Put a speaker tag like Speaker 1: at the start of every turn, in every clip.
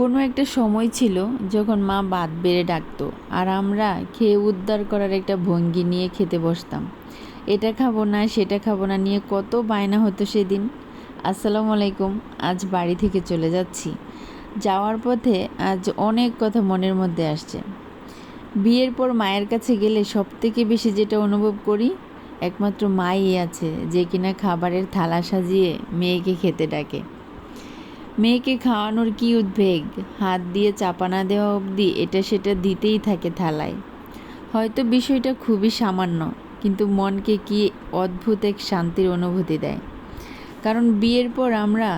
Speaker 1: কোনো একটা সময় ছিল যখন মা বাদ বেড়ে ডাকতো আর আমরা খেয়ে উদ্ধার করার একটা ভঙ্গি নিয়ে খেতে বসতাম। এটা খাব না, সেটা খাব না নিয়ে কত বায়না হতো সেদিন। আসসালামু আলাইকুম, আজ বাড়ি থেকে চলে যাচ্ছি। যাওয়ার পথে আজ অনেক কথা মনের মধ্যে আসছে। বিয়ের পর মায়ের কাছে গেলে সব থেকে বেশি যেটা অনুভব করি, একমাত্র মাই আছে যে কিনা খাবারের থালা সাজিয়ে মেয়েকে খেতে ডাকে। মেয়েকে খাওয়ানোর কি উদ্বেগ? হাত দিয়ে চাপানা দেওয়া অবধি এটা সেটা দিতেই থাকে থালায়। হয়তো বিষয়টা খুবই সামান্য, কিন্তু মনকে কি অদ্ভুত এক শান্তির অনুভূতি দেয়। কারণ বিয়ের পর আমরা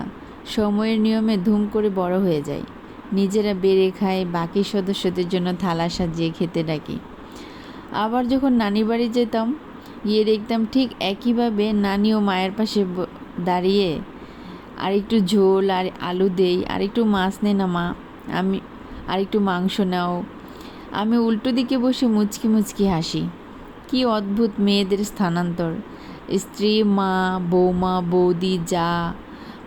Speaker 1: সময়ের নিয়মে ধুম করে বড় হয়ে যাই। নিজেরা বেড়ে খাই, বাকি সদস্যদের জন্য থালা সাজিয়ে খেতে ডাকি। আবার যখন নানি বাড়ি যেতাম, গিয়ে দেখতাম ঠিক একইভাবে নানি ও মায়ের পাশে দাঁড়িয়ে আর একটু ঝোল আর আলু দেই, আর একটু মাছ নে না মা। আমি, আর একটু মাংস নাও। আমি উল্টো দিকে বসে মুচকি মুচকি হাসি। কি অদ্ভুত মেয়েদের স্থানান্তর। স্ত্রী, মা, বৌমা, বৌদি, যা,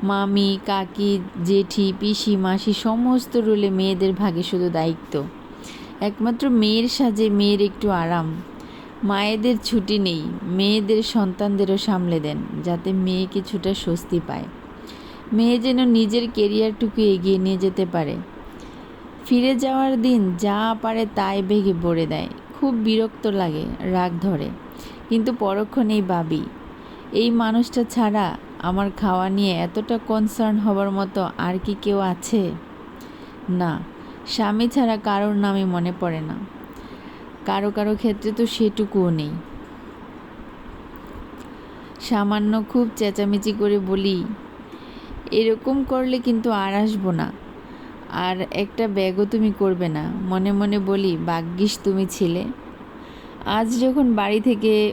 Speaker 1: মামি, কাকি, জেঠি, পিসি, মাসি, সমস্ত রোলে মেয়েদের ভাগে শুধু দায়িত্ব। একমাত্র মেয়ের সাজে মেয়ের একটু আরাম। মায়েদের ছুটি নেই, মেয়েদের সন্তানদেরও সামলে দেন, যাতে মেয়ে কিছুটা স্বস্তি পায়। মেয়ে যেন নিজের কেরিয়ারটুকু এগিয়ে নিয়ে যেতে পারে। ফিরে যাওয়ার দিন যা পারে তাই বেগে বলে দেয়। খুব বিরক্ত লাগে, রাগ ধরে। কিন্তু পরক্ষণেই ভাবি, এই মানুষটা ছাড়া আমার খাওয়া নিয়ে এতটা কনসার্ন হবার মতো আর কি কেউ আছে? না, স্বামী ছাড়া কারোর নামই মনে পড়ে না। কারও কারও ক্ষেত্রে তো সেটুকুও নেই। সামান্য খুব চেঁচামেচি করে বলি এরকম করলে কিন্তু আর আসব না। আর একটা ব্যাগও তুমি করবে না। মনে মনে বলি, ভাগ্যিস তুমি ছিলে। আজ যখন বাড়ি থেকে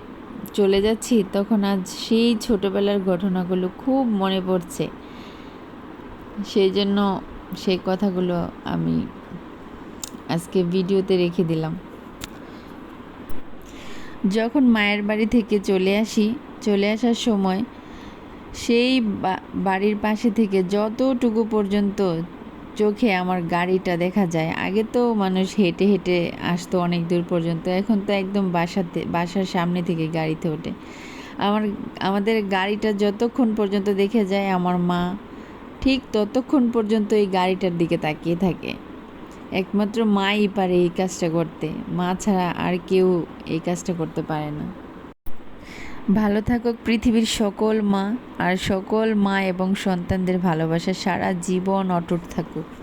Speaker 1: চলে যাচ্ছি, তখন আজ সেই ছোটোবেলার ঘটনাগুলো খুব মনে পড়ছে। সেই জন্য সেই কথাগুলো আমি আজকে ভিডিওতে রেখে দিলাম। যখন মায়ের বাড়ি থেকে চলে আসি, চলে আসার সময় সেই বাড়ির পাশে থেকে যতটুকু পর্যন্ত চোখে আমার গাড়িটা দেখা যায়, আগে তো মানুষ হেঁটে হেঁটে আসতো অনেক দূর পর্যন্ত, এখন তো একদম বাসাতে, বাসার সামনে থেকে গাড়িতে ওঠে। আমার, আমাদের গাড়িটা যতক্ষণ পর্যন্ত দেখে যায় আমার মা, ঠিক ততক্ষণ পর্যন্ত এই গাড়িটার দিকে তাকিয়ে থাকে। একমাত্র মাই পারে এই কাজটা করতে, মা ছাড়া আর কেউ এই কাজটা করতে পারে না। ভালো থাকুক পৃথিবীর সকল মা, আর সকল মা এবং সন্তানদের ভালোবাসা সারা জীবন অটুট থাকুক।